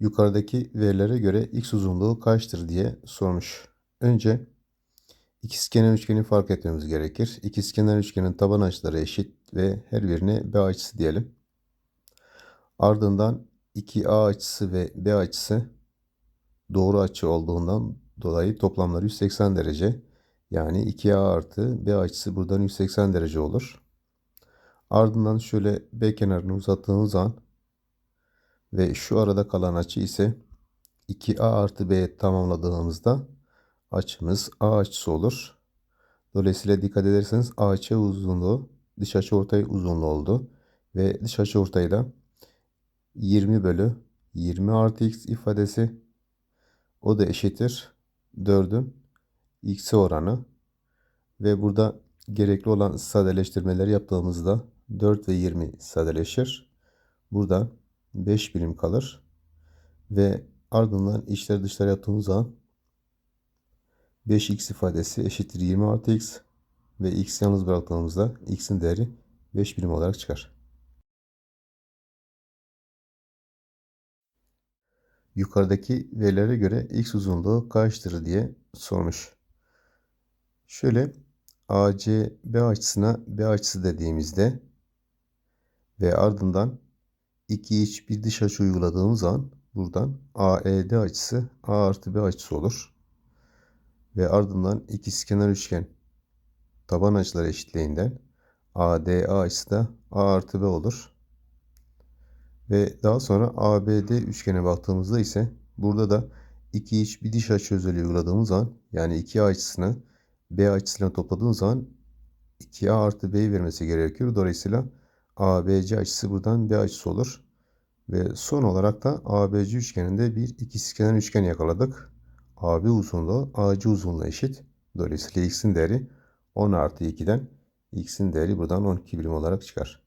Yukarıdaki verilere göre x uzunluğu kaçtır diye sormuş. Önce ikizkenar üçgeni fark etmemiz gerekir. İkizkenar üçgenin taban açıları eşit ve her birine b açısı diyelim. Ardından 2a açısı ve b açısı doğru açı olduğundan dolayı toplamları 180 derece. Yani 2a artı b açısı buradan 180 derece olur. Ardından şöyle b kenarını uzattığımız zaman ve şu arada kalan açı ise 2a artı b tamamladığımızda açımız a açısı olur. Dolayısıyla dikkat ederseniz a açı uzunluğu dış açı ortay uzunluğu oldu. Ve dış açı ortayı da 20 bölü 20 artı x ifadesi o da eşittir 4'ün x'e oranı ve burada gerekli olan sadeleştirmeleri yaptığımızda 4 ve 20 sadeleşir. Burada 5 birim kalır. Ve ardından içleri dışları yaptığımız zaman 5x ifadesi eşittir 20 artı x ve x yalnız bıraktığımızda x'in değeri 5 birim olarak çıkar. Yukarıdaki verilere göre x uzunluğu kaçtır diye sormuş. Şöyle AC B açısına B açısı dediğimizde ve ardından iki iç bir dış açı uyguladığımız zaman buradan AED açısı A artı B açısı olur. Ve ardından ikizkenar üçgen taban açıları eşitliğinden ADA açısı da A artı B olur. Ve daha sonra ABD üçgene baktığımızda ise burada da iki iç bir dış açı özelliği uyguladığımız zaman yani iki açısını B açısıyla topladığımız zaman 2A artı B'yi vermesi gerekiyor. Dolayısıyla ABC açısı buradan B açısı olur. Ve son olarak da ABC üçgeninde bir ikizkenar üçgen yakaladık. AB uzunluğu AC uzunluğu eşit. Dolayısıyla x'in değeri 10 artı 2'den x'in değeri buradan 12 birim olarak çıkar.